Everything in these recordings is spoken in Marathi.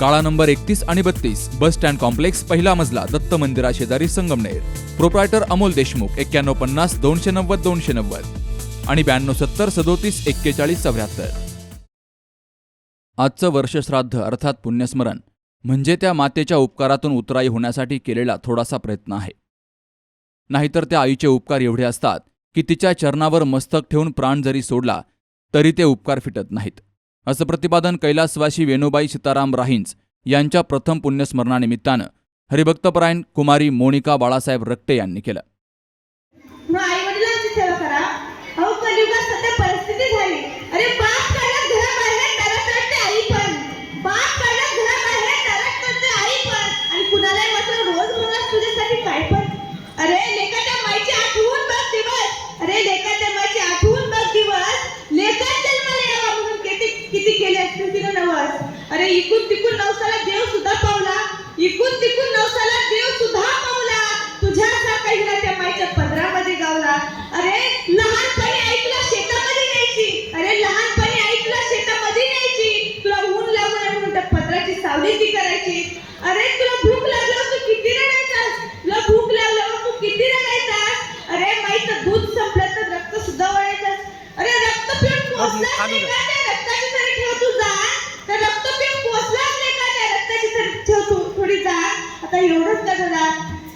काळा नंबर एकतीस आणि बत्तीस बस स्टँड कॉम्प्लेक्स पहिला मजला दत्त मंदिरा शेजारी संगमनेर. प्रोप्रायटर अमोल देशमुख एक्क्याण्णव पन्नास दोनशे नव्वद दोनशे नव्वद. आणि ब्याण्णव सत्तर सदोतीस एक्केचाळीस चौऱ्याहत्तर. आजचं वर्षश्राद्ध अर्थात पुण्यस्मरण म्हणजे त्या मातेच्या उपकारातून उतराई होण्यासाठी केलेला थोडासा प्रयत्न आहे. नाहीतर त्या आईचे उपकार एवढे असतात की तिच्या चरणावर मस्तक ठेवून प्राण जरी सोडला तरी ते उपकार फिटत नाहीत. असं प्रतिपादन कैलासवासी वेणुबाई सीताराम राहींच यांच्या प्रथम पुण्यस्मरणानिमित्तानं हरिभक्तपरायण कुमारी मोनिका बाळासाहेब रक्टे यांनी केलं. इकून तिकून नवसाला देव सुद्धा पावला. इकून तिकून नवसाला देव सुद्धा तर एवढंच का दादा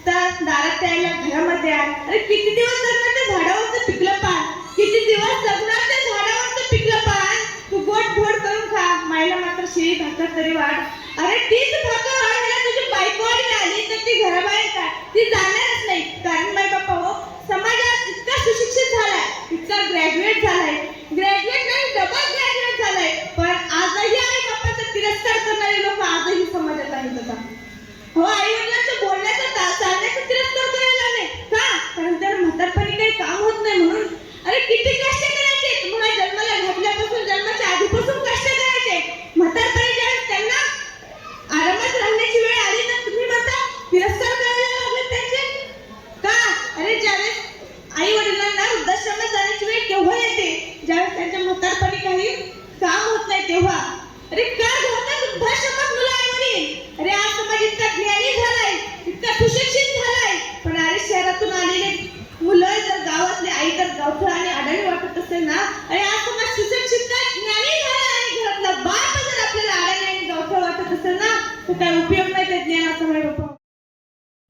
तर दारात यायला घरामध्ये आण. अरे किती दिवस जगणार त्या झाडावरचं पिकलं पान? किती दिवस जगणार त्या झाडावरचं पिकलं पान? तू गोड गोड करून खा. मायला मात्र शिळी भाकर तरी वाढ. अरे तीच भाकर वाढायला तुझी बायको आणि आली तर ती घराबाहेर का? ती जाणारच नाही. कारण माय बाप्पा हो समाजात इतका सुशिक्षित झालाय. इतका ग्रॅज्युएट झालाय ग्रॅज्युएट नाही डबल ग्रॅज्युएट झालाय पण आजही आई बापाचा तिरस्कार करणारे लोक आजही समाजात आहेत आता हो आई वडिलांच्या बोलण्याचा चालण्याचा तिरस्कार करायला लागले का? कारण तर म्हातारपणी काही काम होत नाही म्हणून. अरे किती कष्ट करायचे? तुम्हाला जन्माला घातल्यापासून जन्माच्या आधीपासून कष्ट करायचे. म्हातारपणी ज्यावेळेस त्यांना आरामात राहण्याची वेळ आली तर तुम्ही म्हणता तिरस्कार करायला लागले त्यांचे? का? अरे ज्यावेळेस आई वडिलांना वृद्धाश्रमात जाण्याची वेळ केव्हा येते? ज्यावेळेस त्यांच्या म्हातारपणी काही काम होत नाही तेव्हा अरे का घालतात वृद्धाश्रमात मुलं आई वडील अरे आज समाज इतका ज्ञानी झालाय इतका सुशिक्षित झालाय पण अरे शहरातून आलेले मुलं जर गावातले आई तर गावठं आणि आढळी वाटत असेल ना अरे आज समाज सुशिक्षित का ज्ञानी झाला आणि घरातला बाप जर आपल्याला आढळी आणि गावठं वाटत असेल ना तर काय उपयोग नाही त्या ज्ञानाचा माझ्या बाप्पा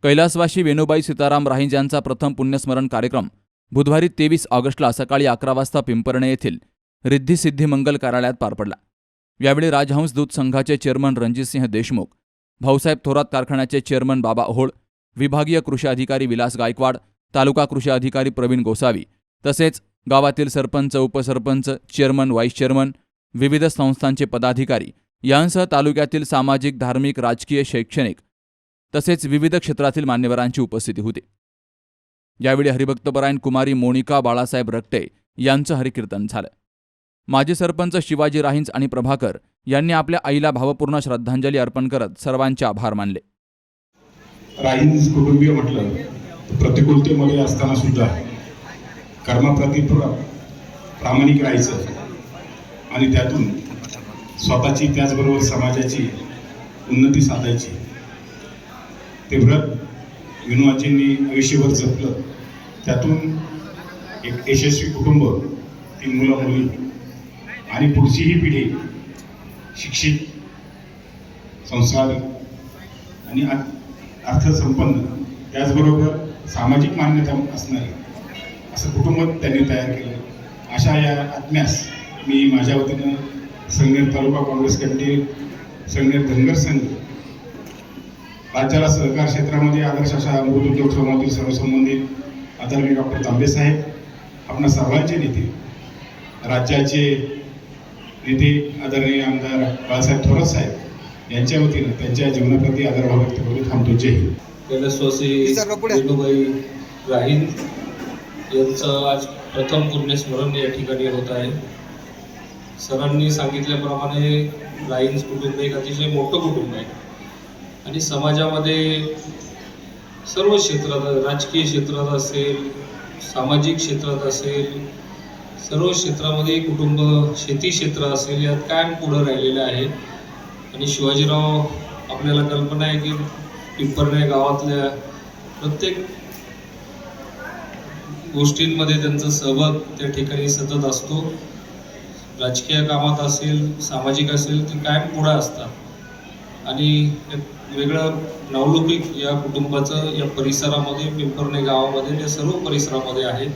कैलासवासी वेणुबाई सीताराम राहींज यांचा प्रथम पुण्यस्मरण कार्यक्रम बुधवारी तेवीस ऑगस्टला सकाळी अकरा वाजता पिंपरणे येथील रिद्धी सिद्धी मंगल कार्यालयात पार पडला. यावेळी राजहंस दूत संघाचे चेअरमन रणजितसिंह देशमुख भाऊसाहेब थोरात कारखान्याचे चेअरमन बाबा ओहोळ विभागीय कृषी अधिकारी विलास गायकवाड तालुका कृषी अधिकारी प्रवीण गोसावी तसेच गावातील सरपंच उपसरपंच चेअरमन व्हाईस चेअरमन विविध संस्थांचे पदाधिकारी यांसह तालुक्यातील सामाजिक धार्मिक राजकीय शैक्षणिक तसेच विविध क्षेत्रातील मान्यवरांची उपस्थिती होती. यावेळी हरिभक्तपरायण कुमारी मोनिका बाळासाहेब रक्ते यांचं हरिकीर्तन झालं. माजी सरपंच शिवाजी राहींच आणि प्रभाकर यांनी आपल्या आईला भावपूर्ण श्रद्धांजली अर्पण करत सर्वांचे आभार मानले. राहींज कुटुंबीय म्हटलं प्रतिकूलतेमध्ये असताना सुद्धा कर्माप्रती प्रामाणिक राहायचं आणि त्यातून स्वतःची त्याचबरोबर समाजाची उन्नती साधायची. ते व्रत विनोबाजींनी आयुष्यभर जपलं. त्यातून एक यशस्वी कुटुंब ती मुलं मुली आणि पुढची ही पिढी शिक्षित संस्कारी आणि अर्थसंपन्न त्याचबरोबर सामाजिक मान्यता असणारी असं कुटुंब त्यांनी तयार केलं. अशा या आत्म्यास मी माझ्या वतीनं संगणेर तालुका काँग्रेस कमिटी संगनेर धनगर संघ राज्याला सहकार क्षेत्रामध्ये आदर्श अशा अमृत उद्योग समूहातील सर्व संबंधित आदरणीय डॉक्टर तांबे साहेब आपणा सर्वांचे नेते राज्याचे नेते आदरणीय आमदार बाळासाहेब थोरात साहेब यांच्या वतीनं त्यांच्या जीवनाप्रती आदरभाव व्यक्त करून थांबतो. जय हिंद. कैलासवासी. वेणुबाई यांचं आज प्रथम पुण्यस्मरण या ठिकाणी होत आहे. सरांनी सांगितल्याप्रमाणे लायन्स कुटुंब एक अतिशय मोठं कुटुंब आहे. आणि समाजामध्ये सर्व क्षेत्रात राजकीय क्षेत्रात असेल सामाजिक क्षेत्रात असेल सर्व क्षेत्रामध्ये कुटुंब शेती क्षेत्र असेल यात कायम पुढं राहिलेलं आहे. आणि शिवाजीराव आपल्याला कल्पना आहे की पिंपरणे गावातल्या प्रत्येक गोष्टींमध्ये त्यांचा सहभाग त्या ठिकाणी सतत असतो. राजकीय कामात असेल सामाजिक असेल ते कायम पुढं असतात. आणि एक वेगळं नावलौकिक या कुटुंबाचं या परिसरामध्ये पिंपरणे गावामध्ये या सर्व परिसरामध्ये आहे.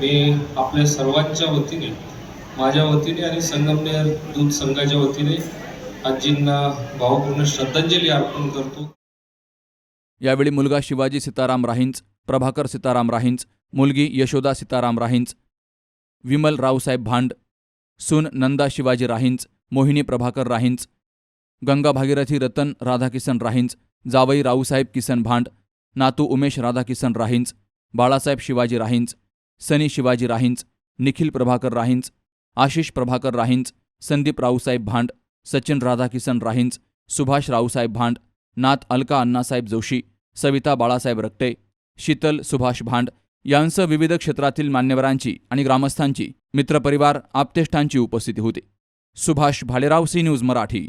मी आपल्या सर्वांच्या वतीने माझ्या वतीने आणि संगमनेर दूध संघाच्या वतीने आजींना भावपूर्ण श्रद्धांजली अर्पण करतो. यावेळी मुलगा शिवाजी सीताराम राहींच प्रभाकर सीताराम राहींच मुलगी यशोदा सीताराम राहींच विमल रावसाहेब भांड सून नंदा शिवाजी राहींच मोहिनी प्रभाकर राहींच गंगा भागीरथी रतन राधाकिसन राहींच जावई राऊसाहेब किसन भांड नातू उमेश राधाकिसन राहींच बाळासाहेब शिवाजी राहींच सनी शिवाजी राहींच निखिल प्रभाकर राहींच आशिष प्रभाकर राहींच संदीप राऊसाहेब भांड सचिन राधाकिसन राहींच सुभाष राऊसाहेब भांड नात अलका अण्णासाहेब जोशी सविता बाळासाहेब रक्ते शीतल सुभाष भांड यांसह विविध क्षेत्रातील मान्यवरांची आणि ग्रामस्थांची मित्रपरिवार आप्तेष्टांची उपस्थिती होती. Subhash Bhalerao C news Marathi.